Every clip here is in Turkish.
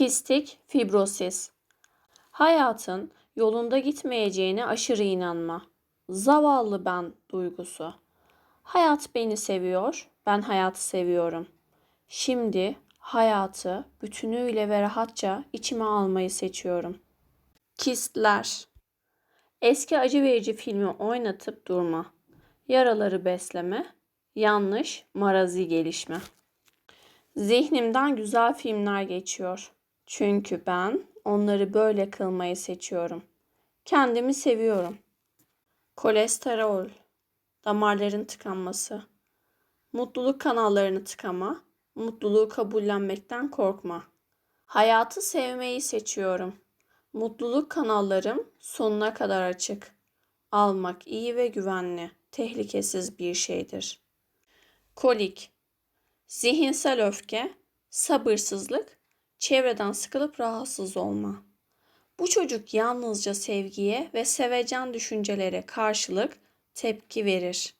Kistik fibrosis. Hayatın yolunda gitmeyeceğine aşırı inanma. Zavallı ben duygusu. Hayat beni seviyor, ben hayatı seviyorum. Şimdi hayatı bütünüyle ve rahatça içime almayı seçiyorum. Kistler. Eski acı verici filmi oynatıp durma. Yaraları besleme, yanlış marazi gelişme. Zihnimden güzel filmler geçiyor. Çünkü ben onları böyle kılmayı seçiyorum. Kendimi seviyorum. Kolesterol, damarların tıkanması, mutluluk kanallarını tıkama, mutluluğu kabullenmekten korkma. Hayatı sevmeyi seçiyorum. Mutluluk kanallarım sonuna kadar açık. Almak iyi ve güvenli, tehlikesiz bir şeydir. Kolik, zihinsel öfke, sabırsızlık, çevreden sıkılıp rahatsız olma. Bu çocuk yalnızca sevgiye ve sevecen düşüncelere karşılık tepki verir.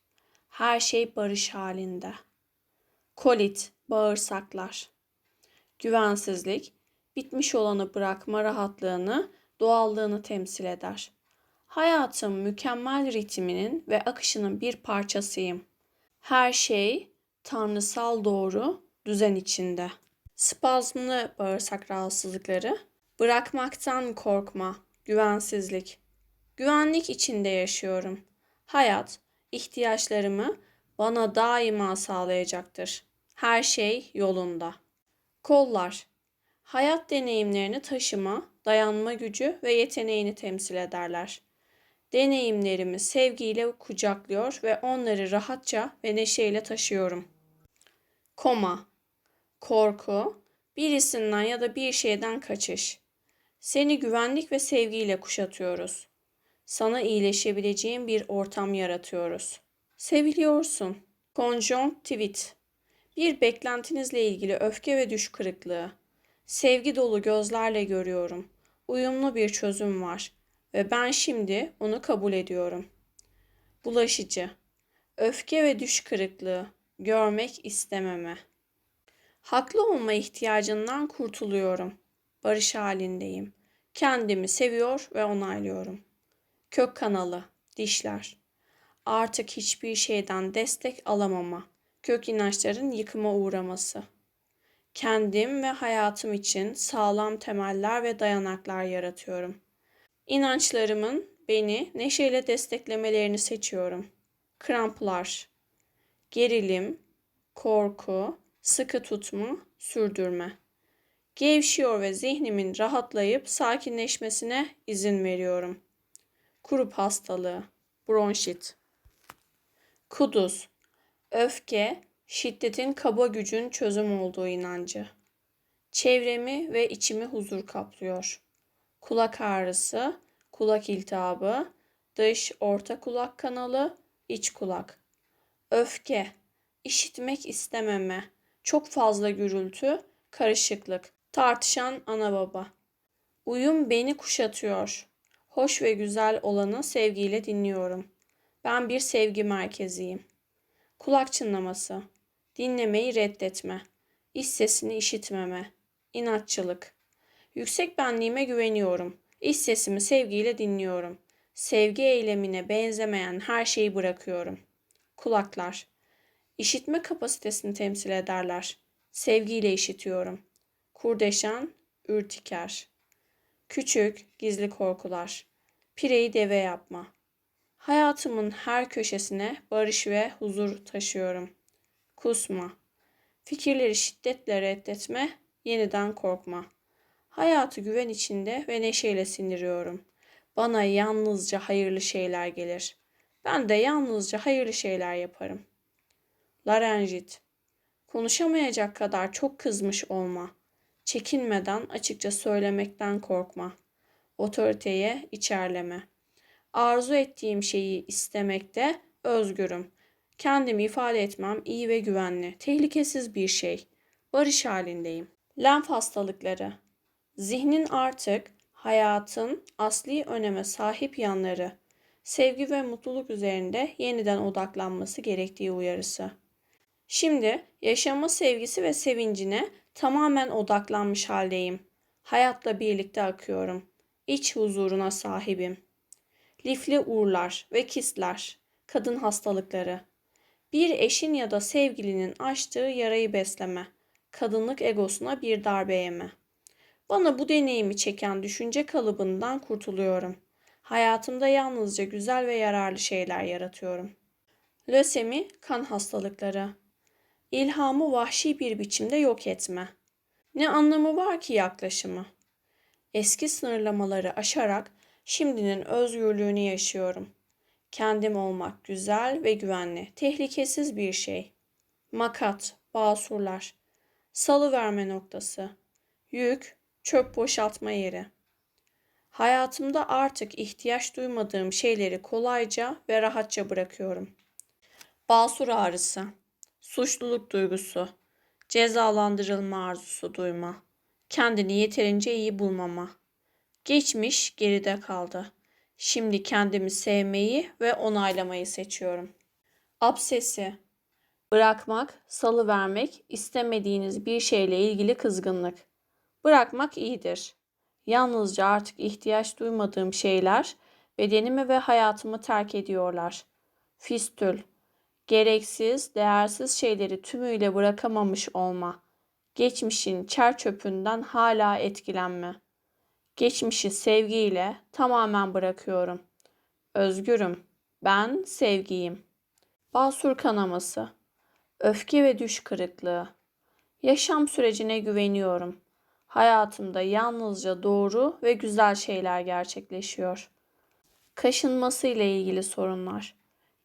Her şey barış halinde. Kolit, bağırsaklar. Güvensizlik, bitmiş olanı bırakma rahatlığını, doğallığını temsil eder. Hayatım mükemmel ritminin ve akışının bir parçasıyım. Her şey tanrısal doğru düzen içinde. Spazmlı bağırsak rahatsızlıkları, bırakmaktan korkma, güvensizlik. Güvenlik içinde yaşıyorum. Hayat ihtiyaçlarımı bana daima sağlayacaktır. Her şey yolunda. Kollar hayat deneyimlerini taşıma, dayanma gücü ve yeteneğini temsil ederler. Deneyimlerimi sevgiyle kucaklıyor ve onları rahatça ve neşeyle taşıyorum. Koma korku, birisinden ya da bir şeyden kaçış. Seni güvenlik ve sevgiyle kuşatıyoruz. Sana iyileşebileceğin bir ortam yaratıyoruz. Seviliyorsun. Konjonktivit. Bir beklentinizle ilgili öfke ve düş kırıklığı. Sevgi dolu gözlerle görüyorum. Uyumlu bir çözüm var ve ben şimdi onu kabul ediyorum. Bulaşıcı. Öfke ve düş kırıklığı. Görmek istememe. Haklı olma ihtiyacından kurtuluyorum. Barış halindeyim. Kendimi seviyor ve onaylıyorum. Kök kanalı, dişler. Artık hiçbir şeyden destek alamama. Kök inançların yıkıma uğraması. Kendim ve hayatım için sağlam temeller ve dayanaklar yaratıyorum. İnançlarımın beni neşeyle desteklemelerini seçiyorum. Kramplar, gerilim, korku, sıkı tutma, sürdürme. Gevşiyor ve zihnimin rahatlayıp sakinleşmesine izin veriyorum. Kurup hastalığı, bronşit. Kuduz, öfke, şiddetin kaba gücün çözüm olduğu inancı. Çevremi ve içimi huzur kaplıyor. Kulak ağrısı, kulak iltihabı, dış orta kulak kanalı, iç kulak. Öfke, işitmek istememe, çok fazla gürültü, karışıklık, tartışan ana baba. Uyum beni kuşatıyor. Hoş ve güzel olanı sevgiyle dinliyorum. Ben bir sevgi merkeziyim. Kulak çınlaması, dinlemeyi reddetme, iç sesini işitmeme, inatçılık. Yüksek benliğime güveniyorum. İç sesimi sevgiyle dinliyorum. Sevgi eylemine benzemeyen her şeyi bırakıyorum. Kulaklar, işitme kapasitesini temsil ederler. Sevgiyle işitiyorum. Kurdeşen, ürtiker. Küçük, gizli korkular. Pireyi deve yapma. Hayatımın her köşesine barış ve huzur taşıyorum. Kusma. Fikirleri şiddetle reddetme, yeniden korkma. Hayatı güven içinde ve neşeyle sindiriyorum. Bana yalnızca hayırlı şeyler gelir. Ben de yalnızca hayırlı şeyler yaparım. Larenjit. Konuşamayacak kadar çok kızmış olma. Çekinmeden açıkça söylemekten korkma. Otoriteye içerleme. Arzu ettiğim şeyi istemekte özgürüm. Kendimi ifade etmem iyi ve güvenli, tehlikesiz bir şey. Barış halindeyim. Lenf hastalıkları. Zihnin artık hayatın asli öneme sahip yanları, sevgi ve mutluluk üzerinde yeniden odaklanması gerektiği uyarısı. Şimdi yaşama sevgisi ve sevincine tamamen odaklanmış haldeyim. Hayatla birlikte akıyorum. İç huzuruna sahibim. Lifli uğurlar ve kistler, kadın hastalıkları. Bir eşin ya da sevgilinin açtığı yarayı besleme, kadınlık egosuna bir darbe yeme. Bana bu deneyimi çeken düşünce kalıbından kurtuluyorum. Hayatımda yalnızca güzel ve yararlı şeyler yaratıyorum. Lösemi, kan hastalıkları. İlhamı vahşi bir biçimde yok etme. Ne anlamı var ki yaklaşımı? Eski sınırlamaları aşarak şimdinin özgürlüğünü yaşıyorum. Kendim olmak güzel ve güvenli, tehlikesiz bir şey. Makat, basurlar, salı verme noktası, yük, çöp boşaltma yeri. Hayatımda artık ihtiyaç duymadığım şeyleri kolayca ve rahatça bırakıyorum. Basur ağrısı, suçluluk duygusu, cezalandırılma arzusu duyma, kendini yeterince iyi bulmama. Geçmiş geride kaldı. Şimdi kendimi sevmeyi ve onaylamayı seçiyorum. Absesi, bırakmak, salı vermek, istemediğiniz bir şeyle ilgili kızgınlık. Bırakmak iyidir. Yalnızca artık ihtiyaç duymadığım şeyler bedenimi ve hayatımı terk ediyorlar. Fistül, gereksiz, değersiz şeyleri tümüyle bırakamamış olma. Geçmişin çer çöpünden hala etkilenme. Geçmişi sevgiyle tamamen bırakıyorum. Özgürüm. Ben sevgiyim. Basur kanaması. Öfke ve düş kırıklığı. Yaşam sürecine güveniyorum. Hayatımda yalnızca doğru ve güzel şeyler gerçekleşiyor. Kaşınması ile ilgili sorunlar.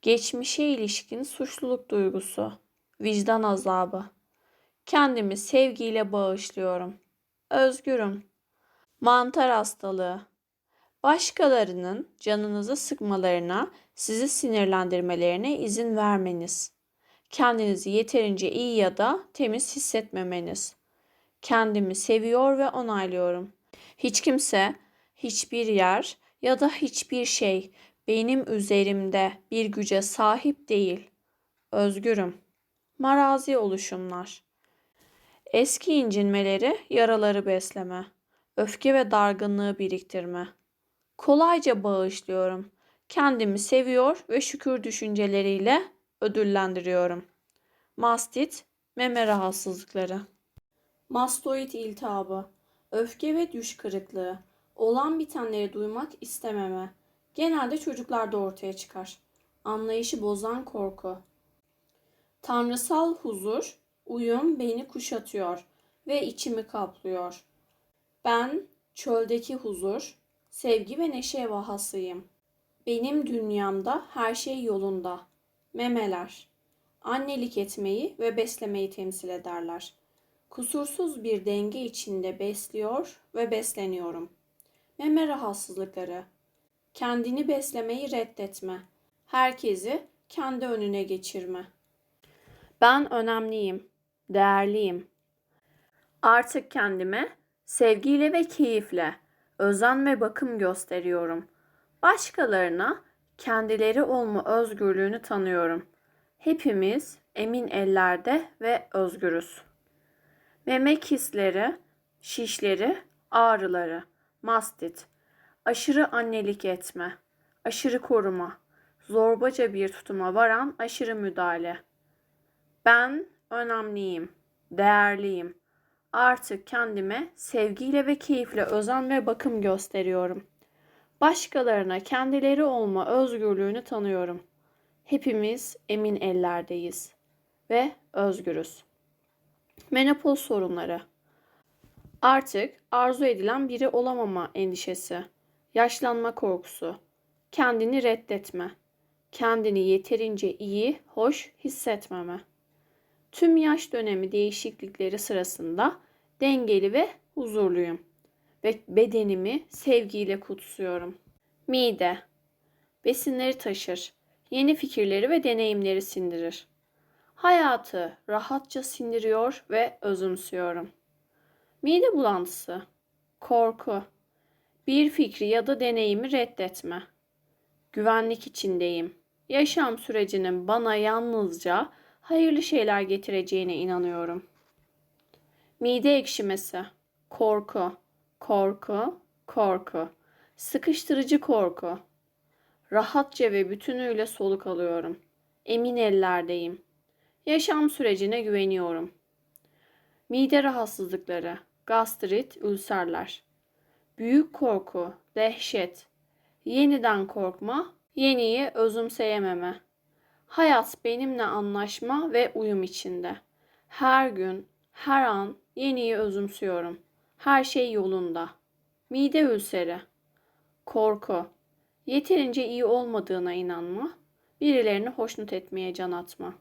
Geçmişe ilişkin suçluluk duygusu. Vicdan azabı. Kendimi sevgiyle bağışlıyorum. Özgürüm. Mantar hastalığı. Başkalarının canınızı sıkmalarına, sizi sinirlendirmelerine izin vermeniz. Kendinizi yeterince iyi ya da temiz hissetmemeniz. Kendimi seviyor ve onaylıyorum. Hiç kimse, hiçbir yer ya da hiçbir şey benim üzerimde bir güce sahip değil. Özgürüm. Marazi oluşumlar. Eski incinmeleri, yaraları besleme. Öfke ve dargınlığı biriktirme. Kolayca bağışlıyorum. Kendimi seviyor ve şükür düşünceleriyle ödüllendiriyorum. Mastit, meme rahatsızlıkları. Mastoid iltihabı, öfke ve düş kırıklığı, olan bitenleri duymak istememe. Genelde çocuklarda ortaya çıkar. Anlayışı bozan korku. Tanrısal huzur, uyum beni kuşatıyor ve içimi kaplıyor. Ben çöldeki huzur, sevgi ve neşe vahasıyım. Benim dünyamda her şey yolunda. Memeler, annelik etmeyi ve beslemeyi temsil ederler. Kusursuz bir denge içinde besliyor ve besleniyorum. Meme rahatsızlıkları, kendini beslemeyi reddetme, herkesi kendi önüne geçirme. Ben önemliyim, değerliyim. Artık kendime sevgiyle ve keyifle özen ve bakım gösteriyorum. Başkalarına kendileri olma özgürlüğünü tanıyorum. Hepimiz emin ellerde ve özgürüz. Meme kisleri, şişleri, ağrıları, mastit, aşırı annelik etme, aşırı koruma, zorbaca bir tutuma varan aşırı müdahale. Ben önemliyim, değerliyim. Artık kendime sevgiyle ve keyifle özen ve bakım gösteriyorum. Başkalarına kendileri olma özgürlüğünü tanıyorum. Hepimiz emin ellerdeyiz ve özgürüz. Menopoz sorunları. Artık arzu edilen biri olamama endişesi, yaşlanma korkusu, kendini reddetme, kendini yeterince iyi, hoş hissetmeme. Tüm yaş dönemi değişiklikleri sırasında dengeli ve huzurluyum ve bedenimi sevgiyle kutsuyorum. Mide besinleri taşır, yeni fikirleri ve deneyimleri sindirir. Hayatı rahatça sindiriyor ve özümsüyorum. Mide bulantısı, korku, bir fikri ya da deneyimi reddetme. Güvenlik içindeyim. Yaşam sürecinin bana yalnızca hayırlı şeyler getireceğine inanıyorum. Mide ekşimesi, korku, korku, korku, sıkıştırıcı korku. Rahatça ve bütünüyle soluk alıyorum. Emin ellerdeyim. Yaşam sürecine güveniyorum. Mide rahatsızlıkları, gastrit, ülserler. Büyük korku, dehşet. Yeniden korkma, yeniyi özümseyememe. Hayat benimle anlaşma ve uyum içinde. Her gün, her an yeniyi özümsüyorum. Her şey yolunda. Mide ülseri. Korku. Yeterince iyi olmadığına inanma. Birilerini hoşnut etmeye can atma.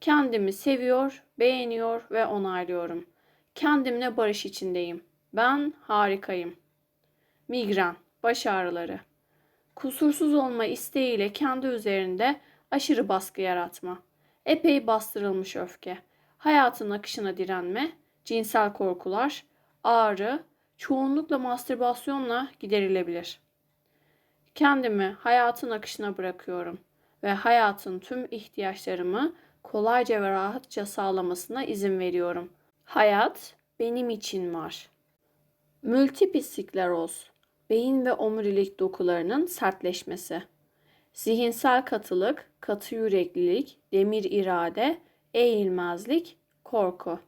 Kendimi seviyor, beğeniyor ve onaylıyorum. Kendimle barış içindeyim. Ben harikayım. Migren, baş ağrıları. Kusursuz olma isteğiyle kendi üzerinde aşırı baskı yaratma. Epey bastırılmış öfke. Hayatın akışına direnme, cinsel korkular, ağrı, çoğunlukla mastürbasyonla giderilebilir. Kendimi hayatın akışına bırakıyorum ve hayatın tüm ihtiyaçlarımı kolayca ve rahatça sağlamasına izin veriyorum. Hayat benim için var. Multiple skleroz, beyin ve omurilik dokularının sertleşmesi. Zihinsel katılık, katı yüreklilik, demir irade, eğilmezlik, korku.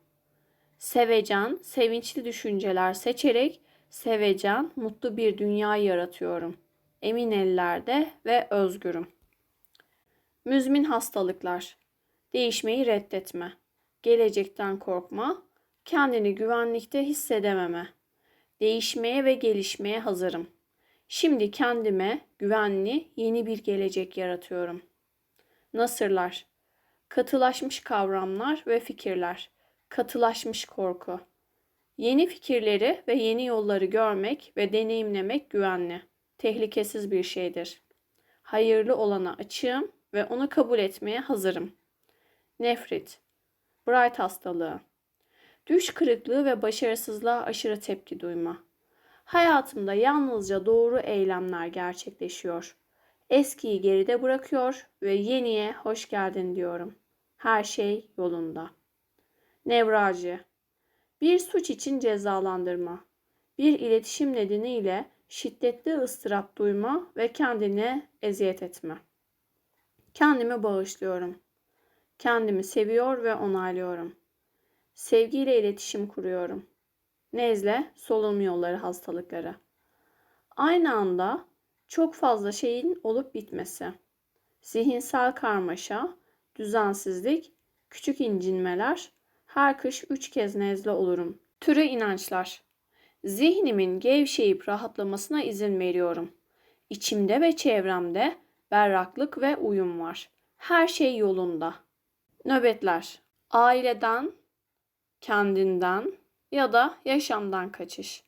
Sevecen, sevinçli düşünceler seçerek sevecen, mutlu bir dünya yaratıyorum. Emin ellerde ve özgürüm. Müzmin hastalıklar. Değişmeyi reddetme. Gelecekten korkma. Kendini güvenlikte hissedememe. Değişmeye ve gelişmeye hazırım. Şimdi kendime güvenli yeni bir gelecek yaratıyorum. Nasırlar. Katılaşmış kavramlar ve fikirler. Katılaşmış korku. Yeni fikirleri ve yeni yolları görmek ve deneyimlemek güvenli, tehlikesiz bir şeydir. Hayırlı olana açığım ve onu kabul etmeye hazırım. Nefrit. Bright hastalığı. Düş kırıklığı ve başarısızlığa aşırı tepki duyma. Hayatımda yalnızca doğru eylemler gerçekleşiyor. Eskiyi geride bırakıyor ve yeniye hoş geldin diyorum. Her şey yolunda. Nevralji. Bir suç için cezalandırma. Bir iletişim nedeniyle şiddetli ıstırap duyma ve kendine eziyet etme. Kendimi bağışlıyorum. Kendimi seviyor ve onaylıyorum. Sevgiyle iletişim kuruyorum. Nezle, solunum yolları hastalıkları. Aynı anda çok fazla şeyin olup bitmesi. Zihinsel karmaşa, düzensizlik, küçük incinmeler, her kış üç kez nezle olurum. Türe inançlar. Zihnimin gevşeyip rahatlamasına izin veriyorum. İçimde ve çevremde berraklık ve uyum var. Her şey yolunda. Nöbetler. Aileden, kendinden ya da yaşamdan kaçış.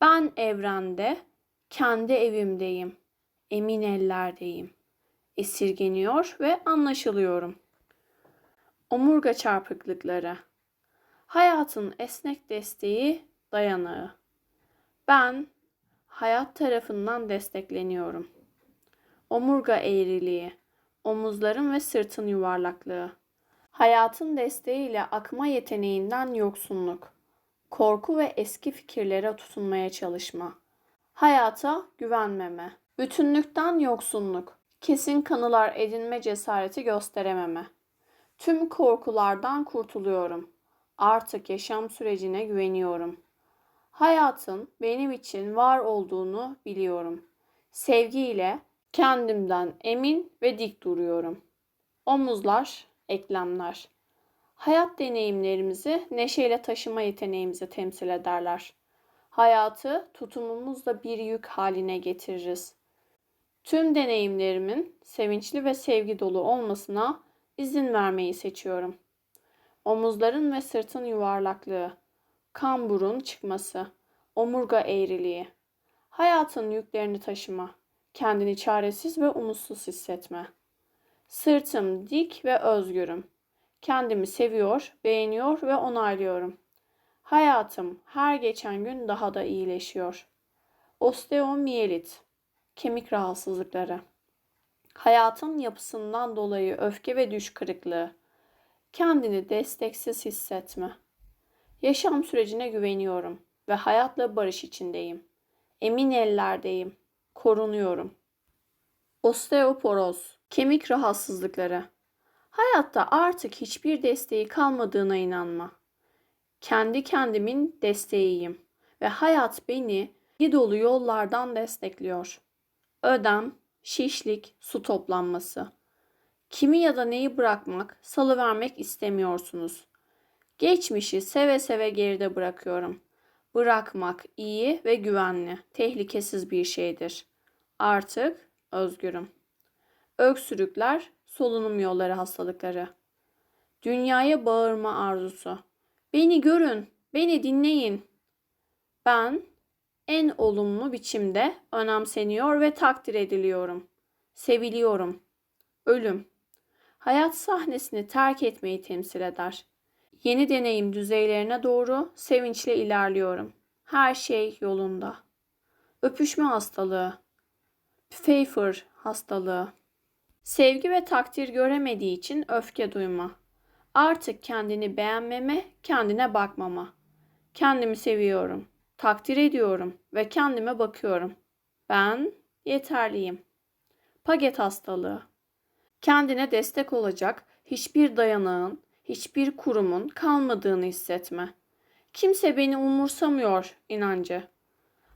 Ben evrende, kendi evimdeyim. Emin ellerdeyim. Esirgeniyor ve anlaşılıyorum. Omurga çarpıklıkları. Hayatın esnek desteği, dayanağı. Ben hayat tarafından destekleniyorum. Omurga eğriliği, omuzların ve sırtın yuvarlaklığı. Hayatın desteğiyle akma yeteneğinden yoksunluk. Korku ve eski fikirlere tutunmaya çalışma. Hayata güvenmeme. Bütünlükten yoksunluk. Kesin kanılar edinme cesareti gösterememe. Tüm korkulardan kurtuluyorum. Artık yaşam sürecine güveniyorum. Hayatın benim için var olduğunu biliyorum. Sevgiyle kendimden emin ve dik duruyorum. Omuzlar, eklemler. Hayat deneyimlerimizi neşeyle taşıma yeteneğimizi temsil ederler. Hayatı tutumumuzla bir yük haline getiririz. Tüm deneyimlerimin sevinçli ve sevgi dolu olmasına izin vermeyi seçiyorum. Omuzların ve sırtın yuvarlaklığı, kamburun çıkması, omurga eğriliği, hayatın yüklerini taşıma, kendini çaresiz ve umutsuz hissetme. Sırtım dik ve özgürüm. Kendimi seviyor, beğeniyor ve onaylıyorum. Hayatım her geçen gün daha da iyileşiyor. Osteomiyelit, kemik rahatsızlıkları. Hayatın yapısından dolayı öfke ve düş kırıklığı. Kendini desteksiz hissetme. Yaşam sürecine güveniyorum. ve hayatla barış içindeyim. Emin ellerdeyim. Korunuyorum. Osteoporoz, kemik rahatsızlıkları. Hayatta artık hiçbir desteği kalmadığına inanma. Kendi kendimin desteğiyim ve hayat beni dolu yollardan destekliyor. Ödem, şişlik, su toplanması. Kimi ya da neyi bırakmak, salıvermek istemiyorsunuz. Geçmişi seve seve geride bırakıyorum. Bırakmak iyi ve güvenli, tehlikesiz bir şeydir. Artık özgürüm. Öksürükler, solunum yolları hastalıkları. Dünyaya bağırma arzusu. Beni görün, beni dinleyin. Ben en olumlu biçimde önemseniyor ve takdir ediliyorum. Seviliyorum. Ölüm. Hayat sahnesini terk etmeyi temsil eder. Yeni deneyim düzeylerine doğru sevinçle ilerliyorum. Her şey yolunda. Öpüşme hastalığı. Pfeiffer hastalığı. Sevgi ve takdir göremediği için öfke duyma. Artık kendini beğenmeme, kendine bakmama. Kendimi seviyorum, takdir ediyorum ve kendime bakıyorum. Ben yeterliyim. Paget hastalığı. Kendine destek olacak hiçbir dayanağın, hiçbir kurumun kalmadığını hissetme. Kimse beni umursamıyor inancı.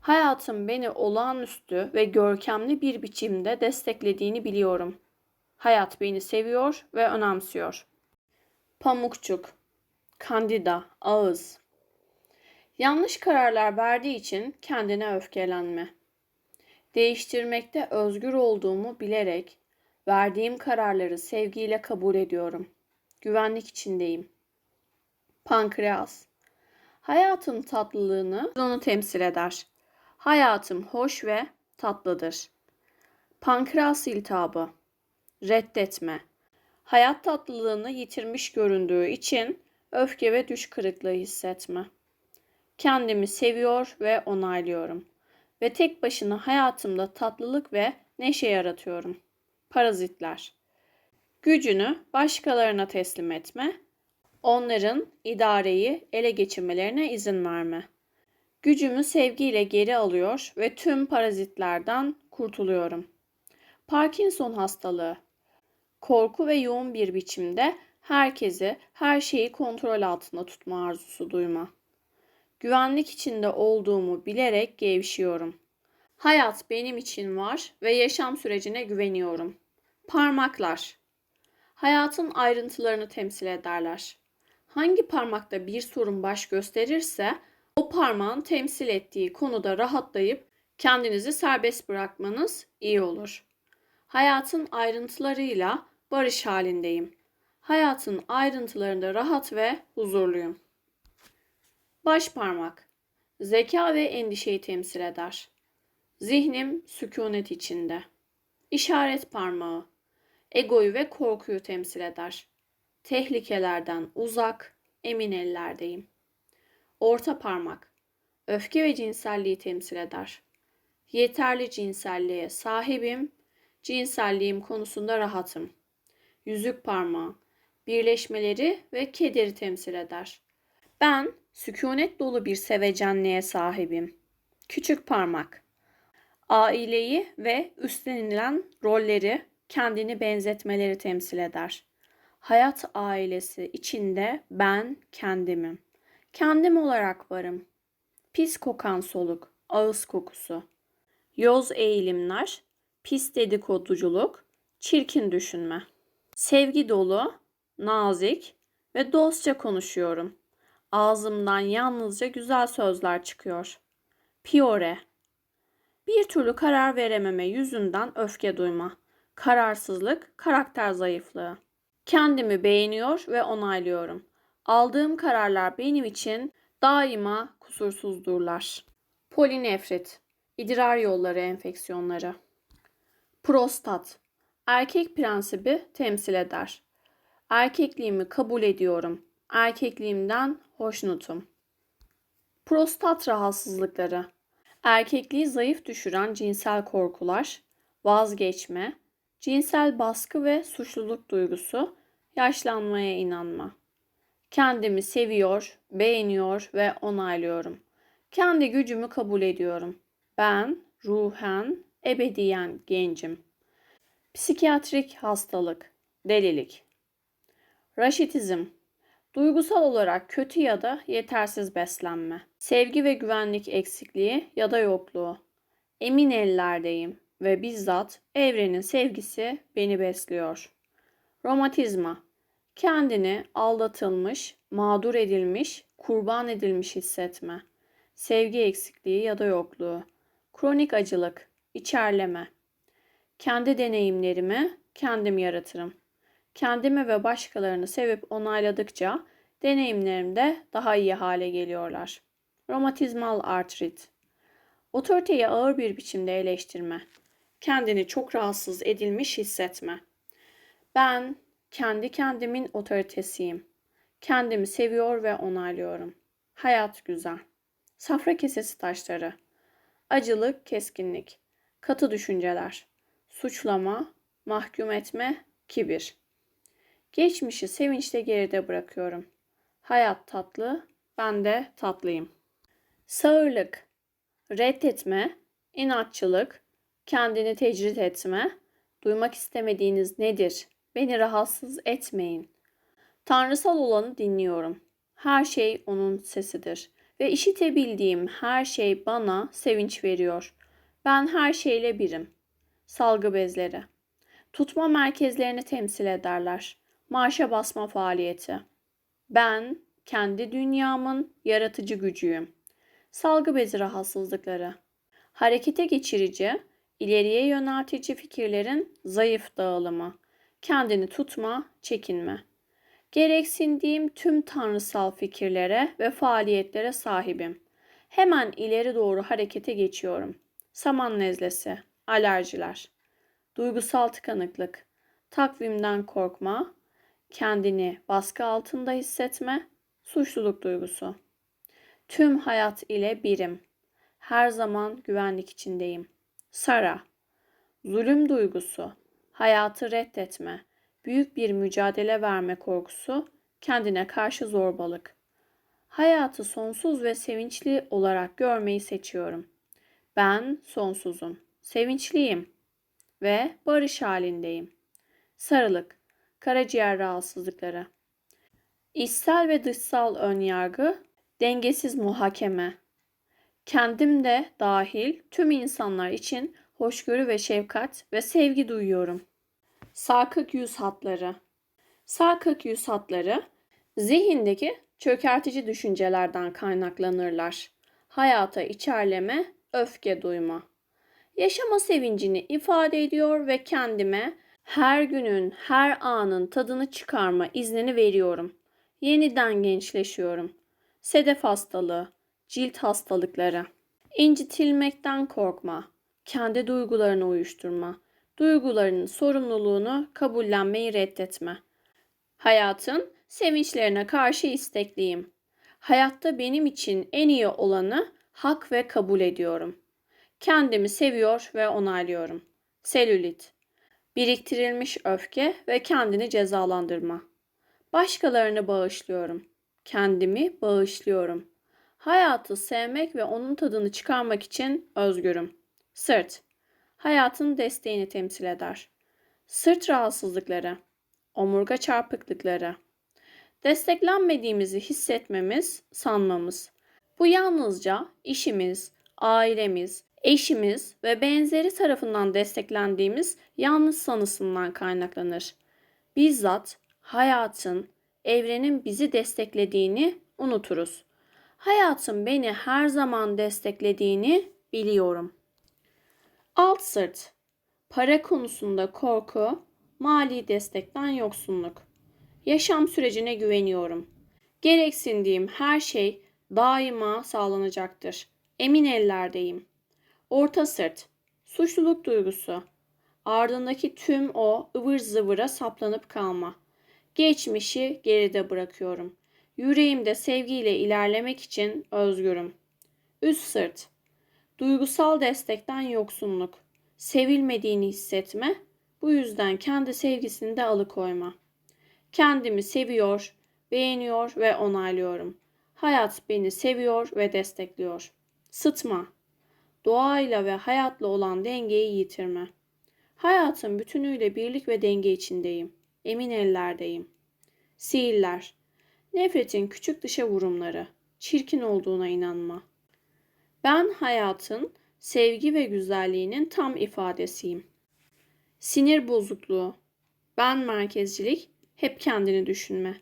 Hayatım beni olağanüstü ve görkemli bir biçimde desteklediğini biliyorum. Hayat beni seviyor ve önemsiyor. Pamukçuk, Kandida, ağız. Yanlış kararlar verdiği için kendine öfkelenme. Değiştirmekte özgür olduğumu bilerek verdiğim kararları sevgiyle kabul ediyorum. Güvenlik içindeyim. Pankreas. Hayatın tatlılığını onu temsil eder. Hayatım hoş ve tatlıdır. Pankreas iltihabı. Reddetme. Hayat tatlılığını yitirmiş göründüğü için öfke ve düş kırıklığı hissetme. Kendimi seviyor ve onaylıyorum ve tek başına hayatımda tatlılık ve neşe yaratıyorum. Parazitler. Gücünü başkalarına teslim etme, onların idareyi ele geçirmelerine izin verme. Gücümü sevgiyle geri alıyor ve tüm parazitlerden kurtuluyorum. Parkinson hastalığı. Korku ve yoğun bir biçimde herkesi, her şeyi kontrol altında tutma arzusu duyma. Güvenlik içinde olduğumu bilerek gevşiyorum. Hayat benim için var ve yaşam sürecine güveniyorum. Parmaklar. Hayatın ayrıntılarını temsil ederler. Hangi parmakta bir sorun baş gösterirse o parmağın temsil ettiği konuda rahatlayıp kendinizi serbest bırakmanız iyi olur. Hayatın ayrıntılarıyla barış halindeyim. Hayatın ayrıntılarında rahat ve huzurluyum. Baş parmak. Zeka ve endişeyi temsil eder. Zihnim sükunet içinde. İşaret parmağı. Egoyu ve korkuyu temsil eder. Tehlikelerden uzak, emin ellerdeyim. Orta parmak. Öfke ve cinselliği temsil eder. Yeterli cinselliğe sahibim, cinselliğim konusunda rahatım. Yüzük parmağı. Birleşmeleri ve kederi temsil eder. Ben sükunet dolu bir sevecenliğe sahibim. Küçük parmak. Aileyi ve üstlenilen rolleri kendini benzetmeleri temsil eder. Hayat ailesi içinde ben kendimim. Kendim olarak varım. Pis kokan soluk, ağız kokusu. Yoz eğilimler, pis dedikoduculuk, çirkin düşünme. Sevgi dolu, nazik ve dostça konuşuyorum. Ağzımdan yalnızca güzel sözler çıkıyor. Piore. Bir türlü karar verememe yüzünden öfke duyma. Kararsızlık, karakter zayıflığı. Kendimi beğeniyor ve onaylıyorum. Aldığım kararlar benim için daima kusursuzdurlar. Polinefrit, idrar yolları enfeksiyonları. Prostat, erkek prensibi temsil eder. Erkekliğimi kabul ediyorum. Erkekliğimden hoşnutum. Prostat rahatsızlıkları. Erkekliği zayıf düşüren cinsel korkular, vazgeçme, cinsel baskı ve suçluluk duygusu, yaşlanmaya inanma. Kendimi seviyor, beğeniyor ve onaylıyorum. Kendi gücümü kabul ediyorum. Ben ruhen, ebediyen gencim. Psikiyatrik hastalık, delilik. Raşitizm, duygusal olarak kötü ya da yetersiz beslenme. Sevgi ve güvenlik eksikliği ya da yokluğu. Emin ellerdeyim ve bizzat evrenin sevgisi beni besliyor. Romatizma, kendini aldatılmış, mağdur edilmiş, kurban edilmiş hissetme. Sevgi eksikliği ya da yokluğu. Kronik acılık, içerleme. Kendi deneyimlerimi kendim yaratırım. Kendimi ve başkalarını sevip onayladıkça deneyimlerim de daha iyi hale geliyorlar. Romatizmal artrit. Otoriteyi ağır bir biçimde eleştirme. Kendini çok rahatsız edilmiş hissetme. Ben kendi kendimin otoritesiyim. Kendimi seviyor ve onaylıyorum. Hayat güzel. Safra kesesi taşları. Acılık, keskinlik. Katı düşünceler. Suçlama, mahkum etme, kibir. Geçmişi sevinçle geride bırakıyorum. Hayat tatlı, ben de tatlıyım. Sağırlık, reddetme, inatçılık, kendini tecrit etme, duymak istemediğiniz nedir? Beni rahatsız etmeyin. Tanrısal olanı dinliyorum. Her şey onun sesidir ve işitebildiğim her şey bana sevinç veriyor. Ben her şeyle birim. Salgı bezleri. Tutma merkezlerini temsil ederler. Marşa basma faaliyeti. Ben kendi dünyamın yaratıcı gücüyüm. Salgı bezi rahatsızlıkları. Harekete geçirici, ileriye yöneltici fikirlerin zayıf dağılımı. Kendini tutma, çekinme. Gereksindiğim tüm tanrısal fikirlere ve faaliyetlere sahibim. Hemen ileri doğru harekete geçiyorum. Saman nezlesi, alerjiler, duygusal tıkanıklık, takvimden korkma, kendini baskı altında hissetme, suçluluk duygusu. Tüm hayat ile birim. Her zaman güvenlik içindeyim. Sara, zulüm duygusu, hayatı reddetme, büyük bir mücadele verme korkusu, kendine karşı zorbalık. Hayatı sonsuz ve sevinçli olarak görmeyi seçiyorum. Ben sonsuzum, sevinçliyim ve barış halindeyim. Sarılık, karaciğer rahatsızlıkları. İçsel ve dışsal önyargı, dengesiz muhakeme. Kendim de dahil tüm insanlar için hoşgörü ve şefkat ve sevgi duyuyorum. Sarkık yüz hatları. Sarkık yüz hatları zihindeki çökertici düşüncelerden kaynaklanırlar. Hayata içerleme, öfke duyma. Yaşama sevincini ifade ediyor ve kendime her günün, her anın tadını çıkarma iznini veriyorum. Yeniden gençleşiyorum. Sedef hastalığı, cilt hastalıkları. İncitilmekten korkma. Kendi duygularını uyuşturma. Duygularının sorumluluğunu kabullenmeyi reddetme. Hayatın sevinçlerine karşı istekliyim. Hayatta benim için en iyi olanı hak ve kabul ediyorum. Kendimi seviyor ve onaylıyorum. Selülit. Biriktirilmiş öfke ve kendini cezalandırma. Başkalarını bağışlıyorum. Kendimi bağışlıyorum. Hayatı sevmek ve onun tadını çıkarmak için özgürüm. Sırt. Hayatın desteğini temsil eder. Sırt rahatsızlıkları. Omurga çarpıklıkları. Desteklenmediğimizi hissetmemiz, sanmamız. Bu yalnızca işimiz, ailemiz, eşimiz ve benzeri tarafından desteklendiğimiz yanlış sanısından kaynaklanır. Bizzat hayatın, evrenin bizi desteklediğini unuturuz. Hayatın beni her zaman desteklediğini biliyorum. Alt sırt. Para konusunda korku, mali destekten yoksunluk. Yaşam sürecine güveniyorum. Gereksindiğim her şey daima sağlanacaktır. Emin ellerdeyim. Orta sırt. Suçluluk duygusu. Ardındaki tüm o ıvır zıvıra saplanıp kalma. Geçmişi geride bırakıyorum. Yüreğimde sevgiyle ilerlemek için özgürüm. Üst sırt. Duygusal destekten yoksunluk. Sevilmediğini hissetme. Bu yüzden kendi sevgisini de alıkoyma. Kendimi seviyor, beğeniyor ve onaylıyorum. Hayat beni seviyor ve destekliyor. Sıtma. Doğayla ve hayatla olan dengeyi yitirme. Hayatın bütünüyle birlik ve denge içindeyim. Emin ellerdeyim. Sihirler. Nefretin küçük dışa vurumları. Çirkin olduğuna inanma. Ben hayatın sevgi ve güzelliğinin tam ifadesiyim. Sinir bozukluğu. Ben merkezcilik, hep kendini düşünme.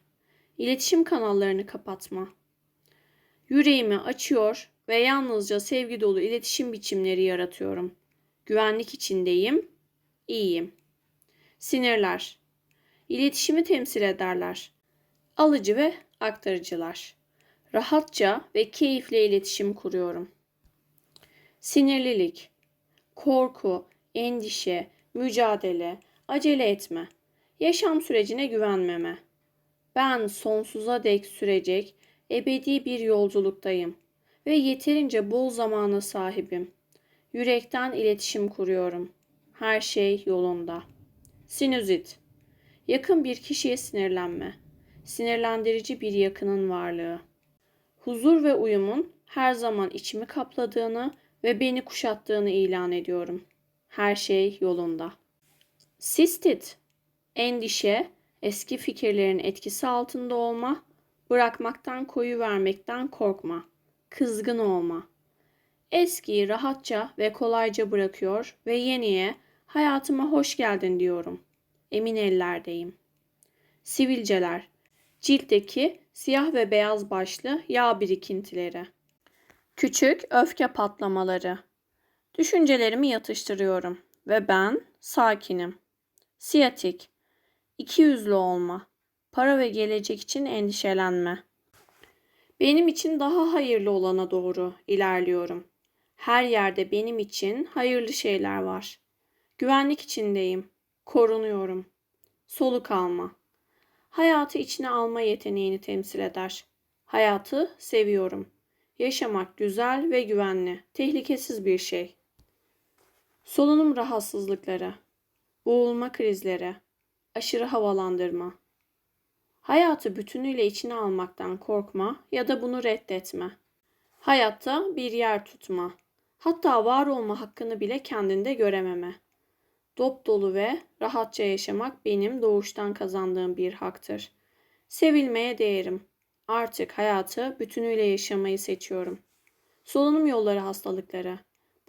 İletişim kanallarını kapatma. Yüreğimi açıyor ve yalnızca sevgi dolu iletişim biçimleri yaratıyorum. Güvenlik içindeyim, iyiyim. Sinirler. İletişimi temsil ederler. Alıcı ve aktarıcılar. Rahatça ve keyifle iletişim kuruyorum. Sinirlilik. Korku, endişe, mücadele, acele etme. Yaşam sürecine güvenmeme. Ben sonsuza dek sürecek ebedi bir yolculuktayım ve yeterince bol zamana sahibim. Yürekten iletişim kuruyorum. Her şey yolunda. Sinüzit. Yakın bir kişiye sinirlenme. Sinirlendirici bir yakının varlığı. Huzur ve uyumun her zaman içimi kapladığını ve beni kuşattığını ilan ediyorum. Her şey yolunda. Sistit. Endişe, eski fikirlerin etkisi altında olma, bırakmaktan koyu vermekten korkma, kızgın olma. Eskiyi rahatça ve kolayca bırakıyor ve yeniye hayatıma hoş geldin diyorum. Emin ellerdeyim. Sivilceler. Ciltteki siyah ve beyaz başlı yağ birikintileri. Küçük öfke patlamaları. Düşüncelerimi yatıştırıyorum ve ben sakinim. Siyatik. İkiyüzlü olma. Para ve gelecek için endişelenme. Benim için daha hayırlı olana doğru ilerliyorum. Her yerde benim için hayırlı şeyler var. Güvenlik içindeyim. Korunuyorum. Soluk alma. Hayatı içine alma yeteneğini temsil eder. Hayatı seviyorum. Yaşamak güzel ve güvenli, tehlikesiz bir şey. Solunum rahatsızlıkları, boğulma krizleri, aşırı havalandırma. Hayatı bütünüyle içine almaktan korkma ya da bunu reddetme. Hayatta bir yer tutma. Hatta var olma hakkını bile kendinde görememe. Dop dolu ve rahatça yaşamak benim doğuştan kazandığım bir haktır. Sevilmeye değerim. Artık hayatı bütünüyle yaşamayı seçiyorum. Solunum yolları hastalıkları,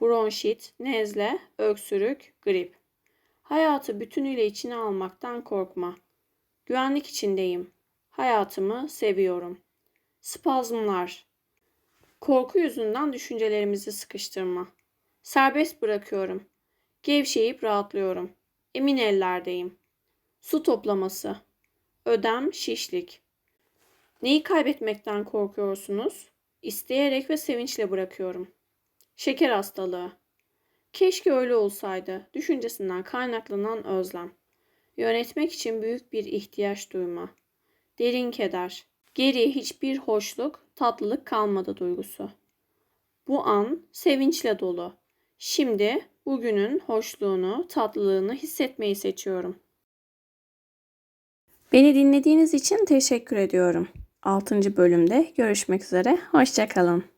bronşit, nezle, öksürük, grip. Hayatı bütünüyle içine almaktan korkma. Güvenlik içindeyim. Hayatımı seviyorum. Spazmlar. Korku yüzünden düşüncelerimizi sıkıştırma. Serbest bırakıyorum. Gevşeyip rahatlıyorum. Emin ellerdeyim. Su toplaması. Ödem, şişlik. Neyi kaybetmekten korkuyorsunuz? İsteyerek ve sevinçle bırakıyorum. Şeker hastalığı. Keşke öyle olsaydı. Düşüncesinden kaynaklanan özlem. Yönetmek için büyük bir ihtiyaç duyma. Derin keder. Geriye hiçbir hoşluk, tatlılık kalmadı duygusu. Bu an sevinçle dolu. Şimdi bugünün hoşluğunu, tatlılığını hissetmeyi seçiyorum. Beni dinlediğiniz için teşekkür ediyorum. 6. bölümde görüşmek üzere. Hoşçakalın.